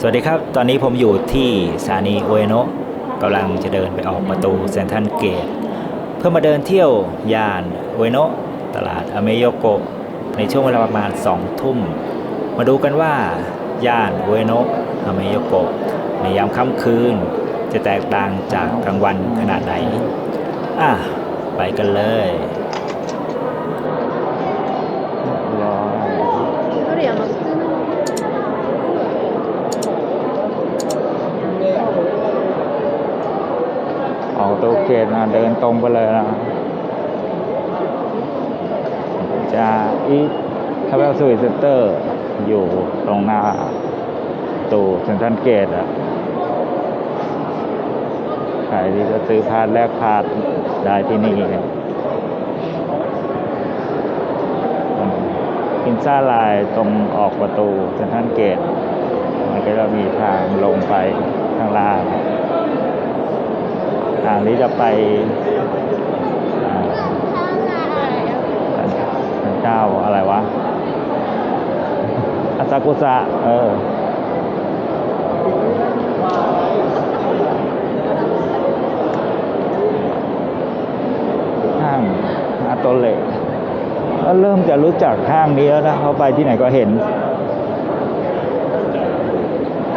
สวัสดีครับ ตอนนี้ผมอยู่ที่สถานีโอเอโนะกำลังจะเดินไปออกประตูเซนทรัลเกต เพื่อมาเดินเที่ยวย่านโอเอโนะตลาดอเมโยโกะในช่วงเวลาประมาณ 2 ทุ่ม มาดูกันว่าย่านโอเอโนะอเมโยโกะในยามค่ำคืน จะแตกต่างจากกลางวันขนาดไหน อะ ไปกันเลย นะเดินตรงไปเลยนะจะอีทาวเวลสวีทเตอร์ อยู่ตรงหน้าตู้เซนทรัลเกตอะใครที่จะซื้อพาสแลกพาสได้ที่นี่พินซ่าลน์ตรงออกประตูเซนทรัลเกต มันก็จะมีทางลงไปข้างล่าง ทางนี้จะไปอ่าพระเจ้าอะไรวะอาซากุสะเออห้างอาโตเละก็เริ่มจะรู้จักห้างนี้แล้วนะเขาไปที่ไหนก็เห็น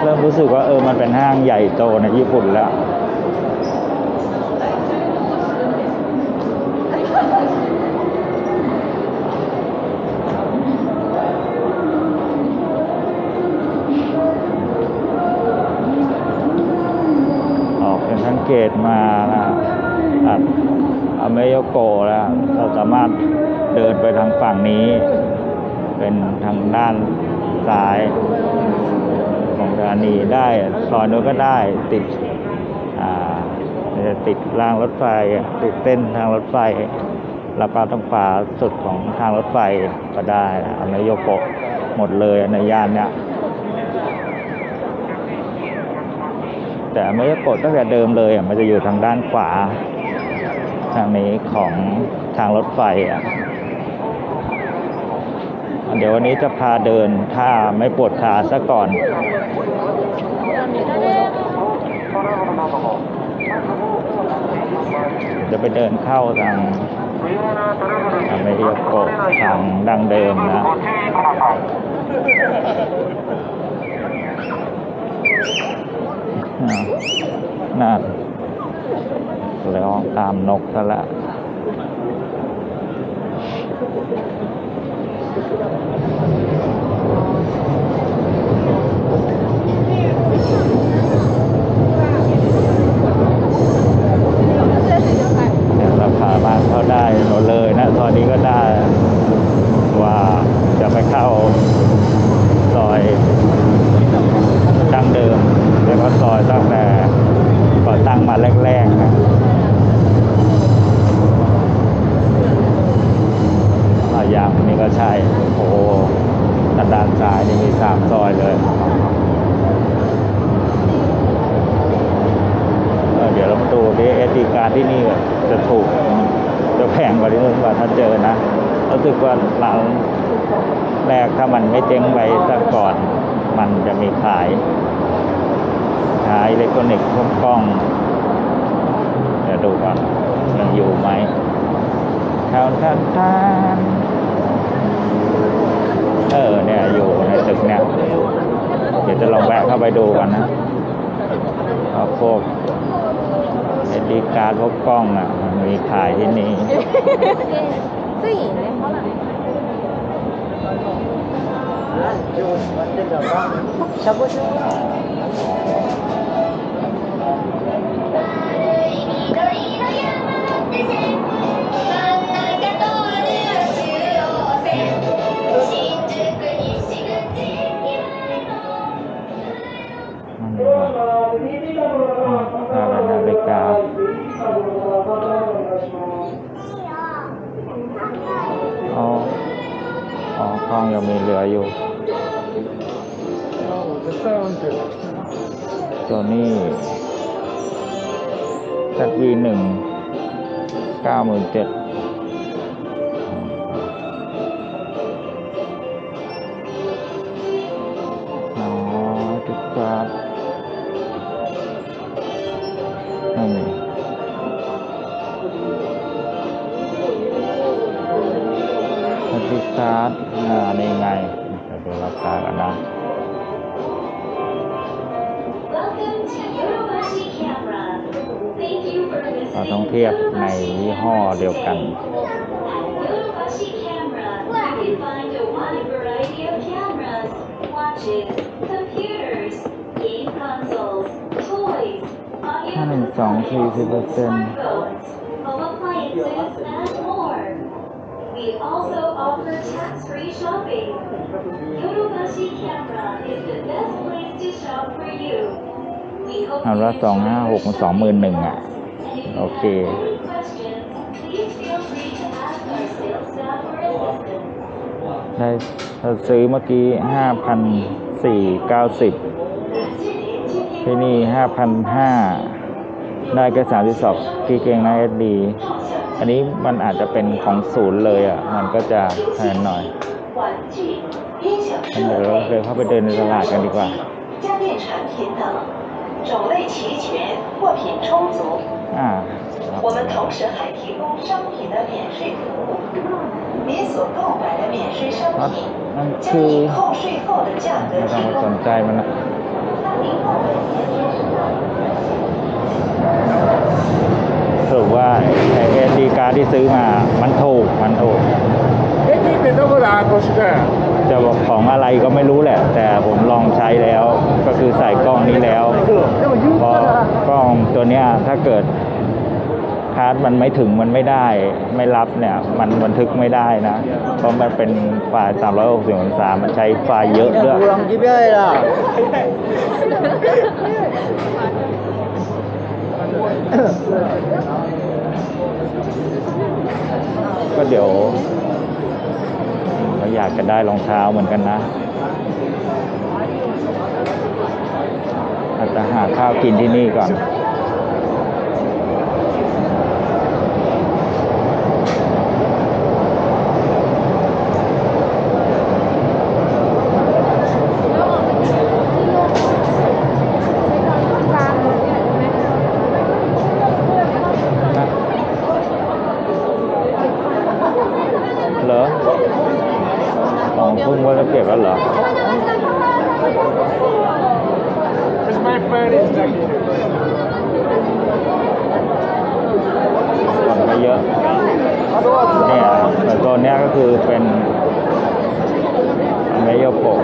เริ่มรู้สึกว่าเออมันเป็นห้างใหญ่โตในญี่ปุ่นแล้ว เป็นทั้งเกตมานะตัดอเมโยโกะแล้วเราสามารถเดินไปทางฝั่งนี้ เป็นทางด้านซ้ายของสถานีได้ซอยนู้นก็ได้ติดอาจะติดรางรถไฟติดเส้นทางรถไฟ แล้วก็ตรงฝาสุดของทางรถไฟก็ได้อเมโยโกหมดเลยในย่านเนี้ย แต่ไม่ได้กดตั้งแต่เดิมเลยอะมันจะอยู่ทางด้านขวา ทางนี้ของทางรถไฟอะเดี๋ยววันนี้จะพาเดินถ้าไม่ปวดขาซะก่อน จะไปเดินเข้าทางอเมริโกะทางดังเดิมนะ อ่า นั่นแล้วตามนกซะละเดี๋ยวเราพาบ้านเข้าได้หมดเลยนะ ตอนนี้ก็ได้ ว่าจะไปเข้าซอย ดั้งเดิมแล้วก็ซอยตั้งแต่ก่อตั้งมาแรกๆนะอายามนี่ก็ใช่ โอ้โหทางด้านซ้ายนี่มีสามซอยเลยเออเดี๋ยวเรามาดูดิเอทีการที่นี่จะถูก จะแพงกว่าที่นู่นกว่าถ้าเจอนะรู้สึก ว่าหลังแรกถ้ามันไม่เจ๊งไปซะก่อน มันจะมีขายขายอิเล็กทรอนิกส์พวกกล้องเดี๋ยวดูก่อนยังอยู่ไหมแถวท่านท่านเออเนี่ยอยู่ในตึกเนี่ยเดี๋ยวจะลองแวะเข้าไปดูกันนะเอาพวกเอดีการพวกกล้องอะ มันมีขายที่นี่ ついねほら มันนาฬินาฬิกาอ๋ออ๋อกล้องยังมีเหลืออยู่ ตัวนี้สักวีหนึ่งเก้าหมื่นเจ็ด ห้อเดียวกัน At Yodobashi Camera, you can find a wide variety of cameras, watches, computers, game consoles, toys, audio ห้าหนึ่งสองสี่สิบเปอร์เซ็นต์ smartphones, home appliances, and more. We also offer tax-free shopping. Yodobashi Camera is the best place to shop for you. We hope เอาละ you สองห้าหกสองหมื่นหนึ่งอะ And if you โอเค ได้เราซื้อเมื่อกี้ห้าพันสี่เก้าสิบที่นี่ห้าพันห้าได้แค่สามสิบสองที่เกงในเอสดี อันนี้มันอาจจะเป็นของศูนย์เลยอ่ะ มันก็จะแพงหน่อย 玩具、音响 งั้นเดี๋ยวเรา 设 เลยเข้าไปเดินในตลาดกันดีกว่า 备、家电产品等，种类齐全，货品充足。 อ่า 我们同时还提供商品的免税服务。 您所购买的免税商 ครับ 品 นั่น 将 คือ 以扣税后的价格 ไม่ 提 ต้องไปส 供 น。ใจมันนะ 当您购买前天是到 สรุปว่าไอเอสดีการที่ซื้อมา มันถูก มันถูก え、聞いてどこだ、越谷。 จะบอกของอะไรก็ไม่รู้แหละ แต่ผมลองใช้แล้ว ก็คือใส่กล้องนี้แล้ว でも言う พอ たら、 กล้องตัวเนี้ยถ้าเกิดค าร์ดมันไม่ถึงมันไม่ได้ ไม่รับเนี่ย มันบันทึกไม่ได้นะ เพราะมันเป็นไฟล์360องศามันใช้ไฟล์เยอะด้วย kurang GBA lah. ก็เดี๋ยวเราอยากจะได้รองเท้าเหมือนกันนะ อาจจะหาข้าวกินที่นี่ก่อน เหรอของเพุ่งว่าจะ เก็บแล้วเหรอ Because my friend is Jackie. คนก็เยอะ เนี่ยแต่โซนเนี้ยก็คือเป็นเมโยโกะ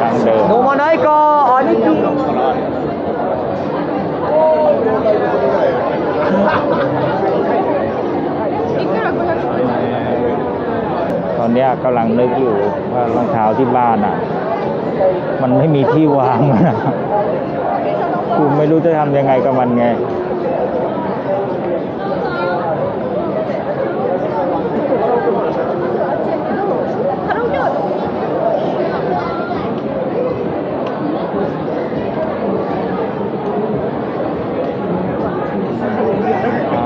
ดังเดิม 飲まないか、兄貴。 อนนี้กำลังนึกอยู่ว่ารองเท้าที่บ้านอะ มันไม่มีที่วางนะคุณไม่รู้จะทำยังไงกับมันไง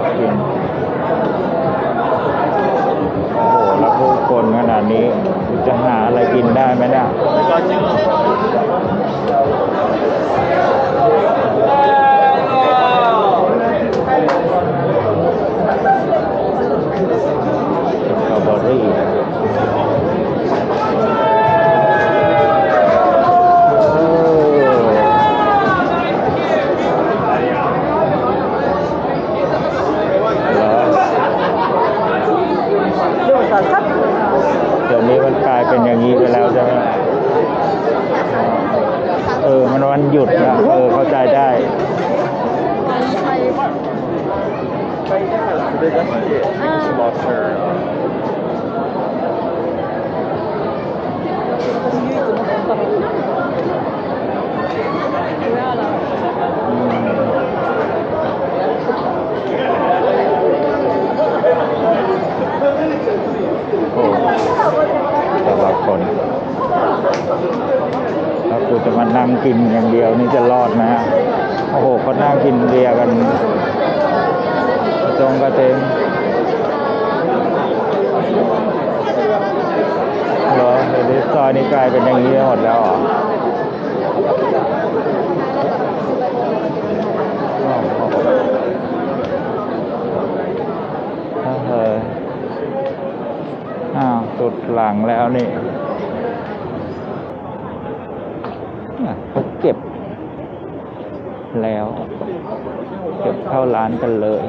น่ากินโอ้โห แล้วผู้คน ข โอ้แต่ละคนถ้ากูจะมานั่งกินอย่างเดียวนี่จะรอดไหมฮะโอ้โหเขานั่งกินเบียร์กัน จงกระเตงเหรอเดี๋ยวนี้ซอยนี้กลายเป็นอย่างนี้หมดแล้วเหรออ้าวเอออ้าวสุดหลังแล้วนี่เขาเก็บแล้ว เก็บเข้าร้านกันเลย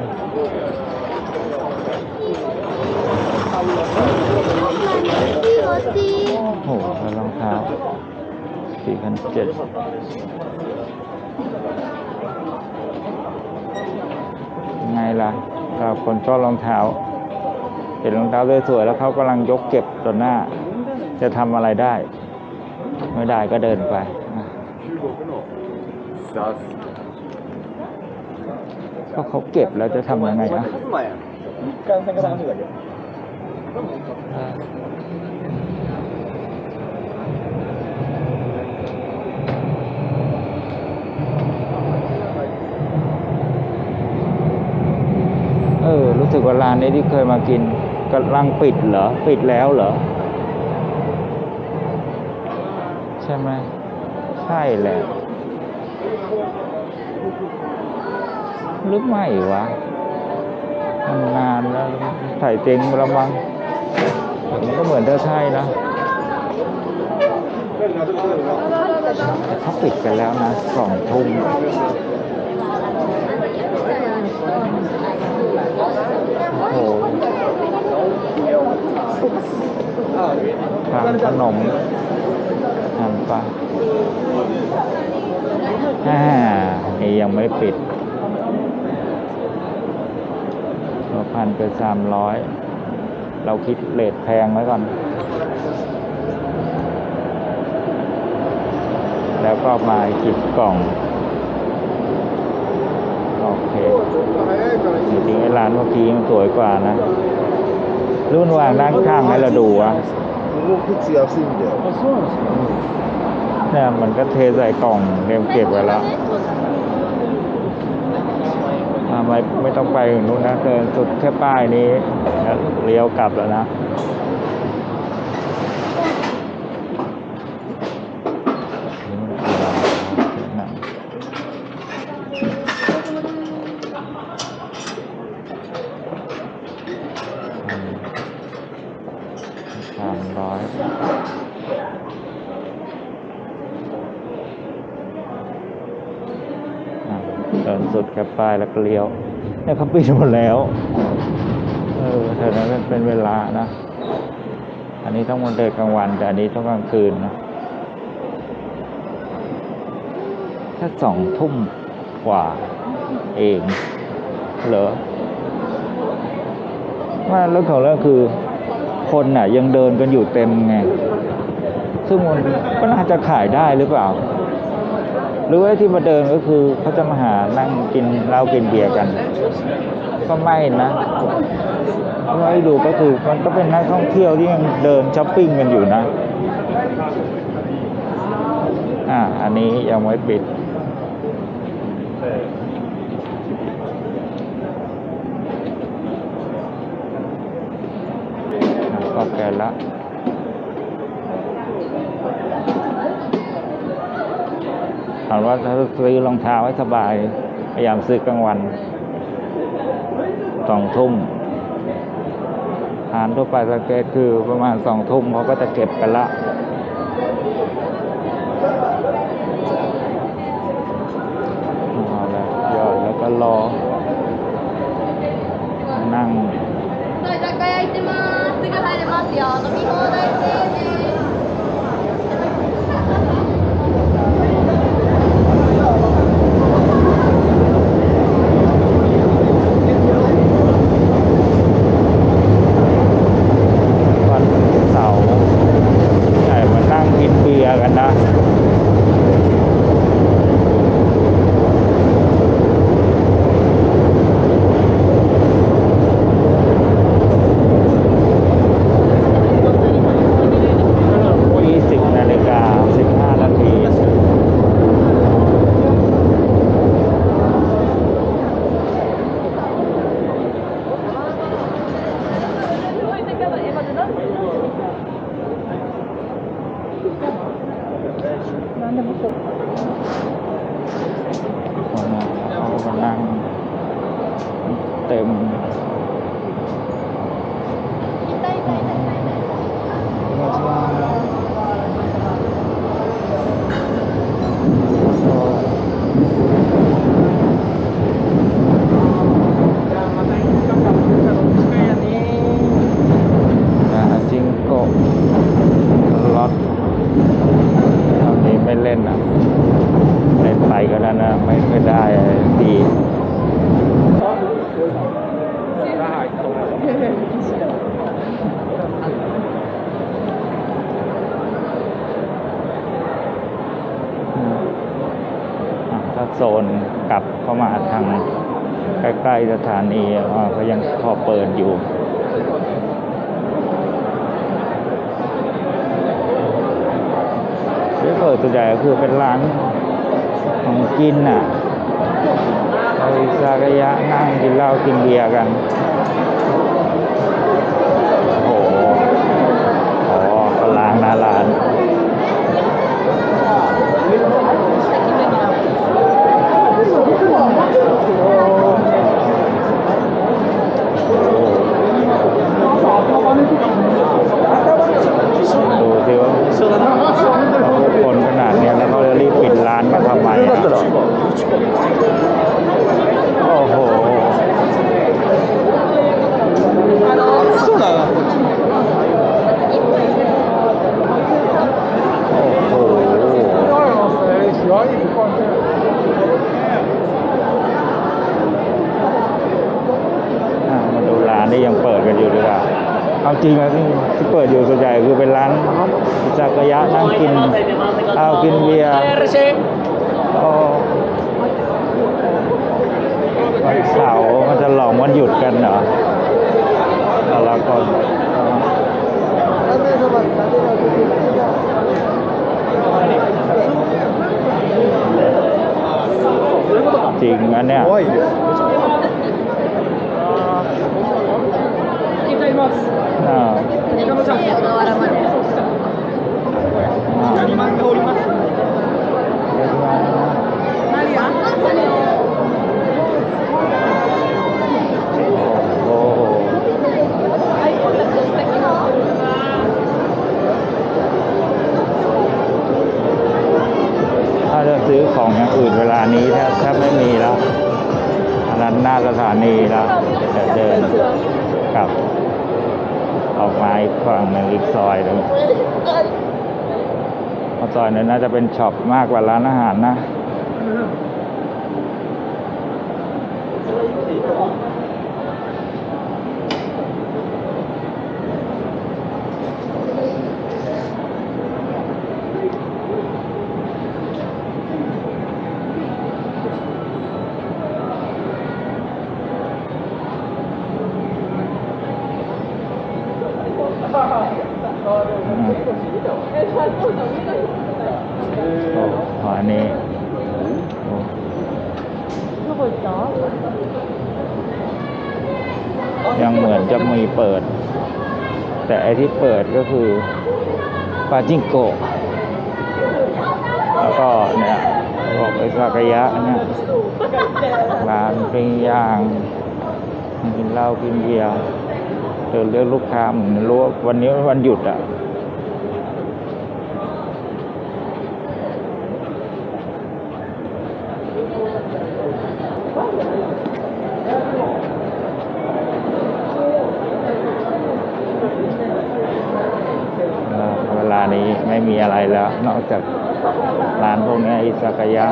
โอ้โหรองเท้าสี่พันเจ็ดไงล่ะกับคนชอบรองเท้า เห็นรองเท้าสวยๆแล้วเขากำลังยกเก็บต่อหน้า จะทำอะไรได้ ไม่ได้ก็เดินไป อะก็เขาเก็บแล้วจะทำยังไงนะเออ รู้สึกว่าร้านนี้ที่เคยมากินกำลังปิดเหรอ ปิดแล้วเหรอ ใช่ไหมใช่แหละ หรือไม่วะมันนานแล้วใส่เต็งแล้วมั้งมันก็เหมือนเธอใช่นะแต่เขาปิดกันแล้วนะสองทุ่มโอ้โหทานขนมทานปลาอ่านี่ยังไม่ปิดเรา พันเป็นสามร้อยเราคิดเลทแพงไว้ก่อน แล้วก็มาจิบกล่อง โอเคจริงๆร้านเมื่อกี้มันสวยกว่านะ รุ่นวางด้านข้างให้เราดูอะเนี่ยมันก็เทใส่กล่องเตรียมเก็บไว้แล้ว ไม่ไม่ต้องไปถึงนู้นนะเดินสุดแค่ป้ายนี้เลี้ยวกลับแล้วนะ ดินสุดแค่ป้ายแล้วก็เลี้ยวเนี่ยเขาปิดหมดแล้ว เออแถวนั้นเป็นเวลานะ อันนี้ต้องมาเดินกลางวัน แต่อันนี้ต้องกลางคืนนะแค่สองทุ่มกว่าเองเหรอว่าเรื่องของเรื่องคือคนน่ะ ยังเดินกันอยู่เต็มไง ซึ่งมันก็น่าจะขายได้หรือเปล่า หรือว่าที่มาเดินก็คือเขาจะมาหานั่งกินเหล้ากินเบียร์กัน ก็ไม่นะเพราะว่าให้ดูก็คือมันก็เป็นนักท่องเที่ยวที่ยังเดินช้อปปิ้งกันอยู่นะอ่าอันนี้ยังไม่ปิดก็แกนละ ถามว่าถ้าซื้อรองเท้าให้สบาย พยายามซื้อกลางวันสองทุ่มทานทั่วไปสเกตคือประมาณสองทุ่มเขาก็จะเก็บกันละเอาละหยอดแล้วก็รอ นั่ง 居酒屋行ってます。すぐ入れますよ。飲み放題制です。 นกลับเข้ามาทางใกล้ๆสถานีอะก็ยังพอเปิดอยู่ที่เปิดตัวใหญ่คือเป็นร้านของกินน่ะเราอิซากายะนั่งกินเหล้ากินเบียร์กัน โอ้โห อ๋อก็ล้างหน้าร้าน ดูสิว่าคนขนาดเนี้ยแล้วเขาจะรีบปิดร้านมาทำไมอะ โอ้โหโอ้โห อะมาดูร้านที่ยังเปิดกันอยู่ดีกว่าเอาจริงนะที่ที่เปิดอยู่ส่วนใหญ่คือเป็นร้านอิซากายะนั่งกินข้าวกินเบียร์อ้วันเสาร์มันจะ หยุดกันเหรอแต่ละคนจริงอันเนี้ย เพราซอยนั้นน่าจะเป็นช็อปมากกว่าร้านอาหารนะ โอ้ขออันนี้โอ้ยังเหมือนจะมีเปิด แต่ไอ ที่เปิดก็คือปาจิงโกะแล้วก็เนี่ยบอกไอซากายะเนี่ยร้านปิ้งย่างกินเหล้ากินเบียร์เดินเลือกลูกค้าเหมือนรู้ว่าวันนี้วันหยุดอะ เวลานี้ไม่มีอะไรแล้ว นอกจากร้านพวกเนี้อิซากายะ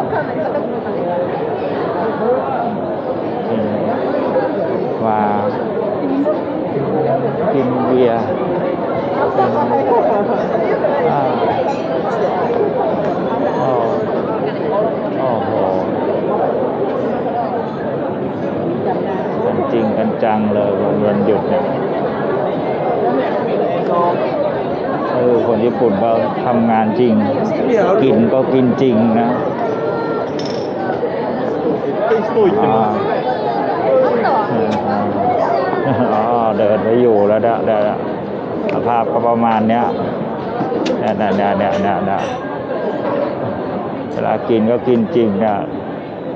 กินว่ากินเบียร์อ่าโอ้โอ้โหกันจริงกันจังเลยวันวันหยุดเนี่ย เอ อคนญี่ปุ่นก็ทำงานจริง กินก็กินจริงนะอ่าอ๋อเดินไปอยู่แล้วเด้อเด้อสภาพก็ประมาณเนี้ยเนี่ยเนี่ยเนี่ยเนี่ยเนี่ยเวลากินก็กินจริงเนี่ย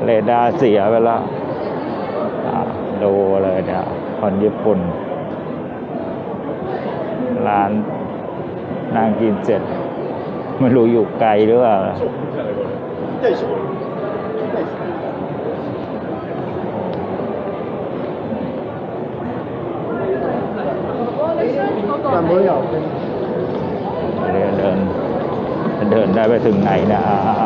เรดาร์เสียไปแล้วอ่าดูเลยเนี่ยคนญี่ปุ่นร้าน นั่งกินเสร็จไม่รู้อยู่ไกลหรือเปล่าเดินเดิน เดินได้ไปถึงไหนเนะอ่าอ่า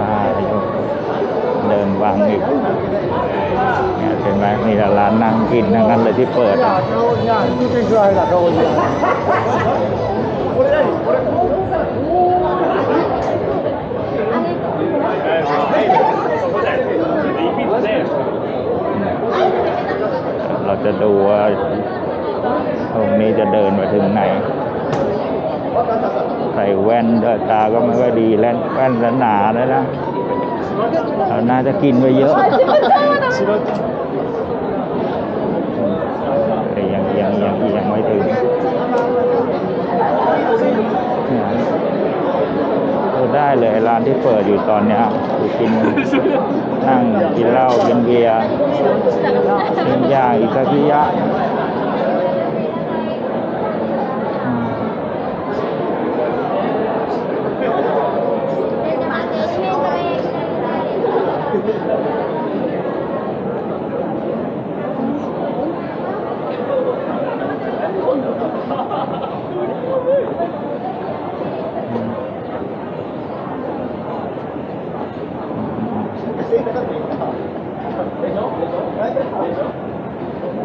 อ่า งอีกเนี่ยเห็นไหมมีแต่ร้า นนั่งกินทั้งนั้นเลยที่เปิดอะเราจะดูว่าตรงนี้จะเดินไปถึงไหน ใส่แว่นด้วยตาก็ไม่ค่อยดีแว่นแว่นหนาเลยนะเราน่าจะกินไปเยอะ แต่ยังยังยังยังไม่ถึงได้เลยร้านที่เปิดอยู่ตอนเนี้ยคือกินนั่งกินเหล้ากินเบียร์กินยาอิตาลียะ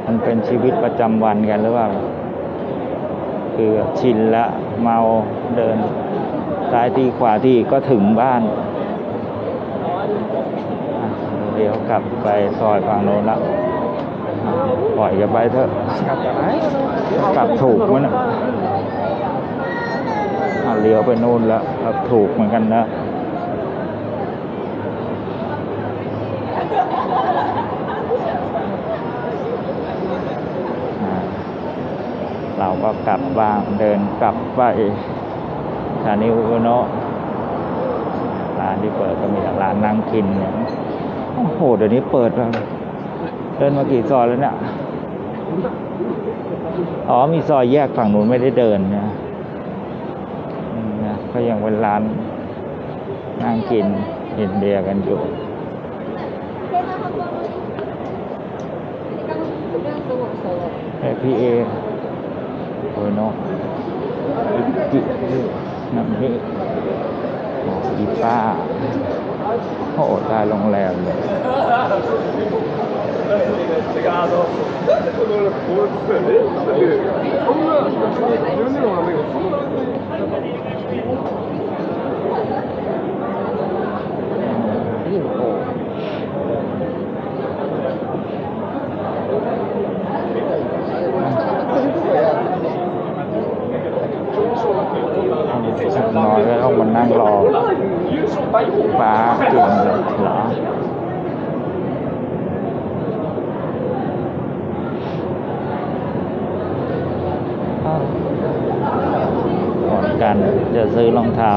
มันเป็นชีวิตประจำวันกันหรือเปล่า คือชินละเมาเดิน ซ้ายทีขวาทีก็ถึงบ้าน เดี๋ยวกลับไปซอยฝั่งโน้นละปล่อยกันไปเถอะกลับถูกมั้ยนะเลี้ยวไปนู่นแล้วกลับถูกเหมือนกันนะ อ่าเรา ก็กลับบ้างเดินกลับไปสถานีอุโนะร้านที่เปิดก็มีร้านนั่งกินเนี่ยโอ้โหเดี๋ยวนี้เปิดแล้วเดินมากี่ซอยแล้วเนี่ยอ๋อมีซอยแยกฝั่งนู้นไม่ได้เดินนะก็ยังเป็นร้านนั่งกินกินเบียร์กันอยู่เอพีเอ โอ้ยเนาะอิจิน้ำนี่อีป้าโอ้ตายโรงแรมเลยน้อยก็ต้อ งมานั่งรอฟ้ากินเลยเหรออ้าวก่อนกันจะซื้อรองเท้า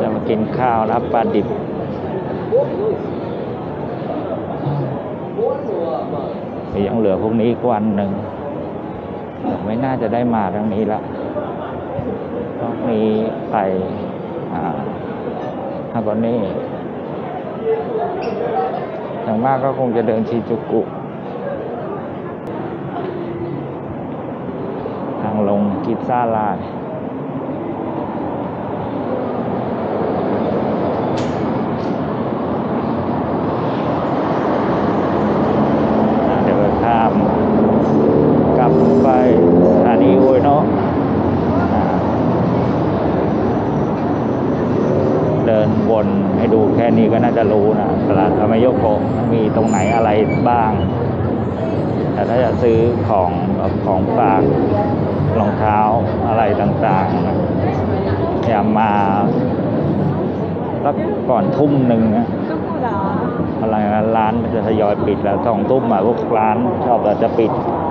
จะมากินข้าวรับปลาดิบยังเหลือพวกนี้อีกวันหนึ่ง ไม่น่าจะได้มาทางนี้ละต้องมี ไปอ่าฮากอนนี่อย่างมากก็คงจะเดินชิจูกุ ทางลงกิซ่าลาดอ่าเดี๋ยวไปข้าม กลับไปสถานีอุยเนาะอ่าเดินวนให้ดู แค่นี้ก็น่าจะรู้นะตลาดคามาโยโกะมีตรงไหนอะไรบ้าง แต่ถ้าจะซื้อของแบบของฝากรองเท้าอะไรต่างๆนะอย่ามาสักก่อนทุ่มหนึ่งนะอะไรนะร้านมันจะทยอยปิดแล้วสองทุ่มอะพวกร้านชอบเราจะปิดあ